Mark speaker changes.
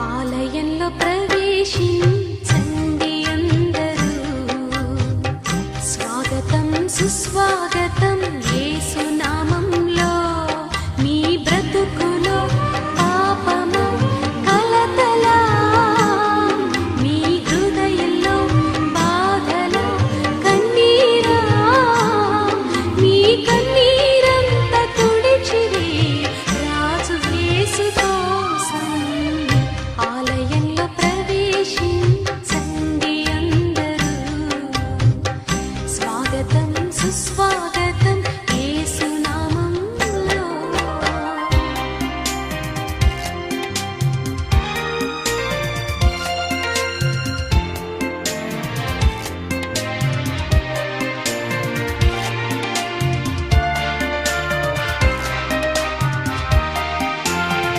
Speaker 1: ఆలయంలో ప్రవేశించండి అందరూ. స్వాగతం సుస్వాగతం స్వాగతం సుస్వాగతం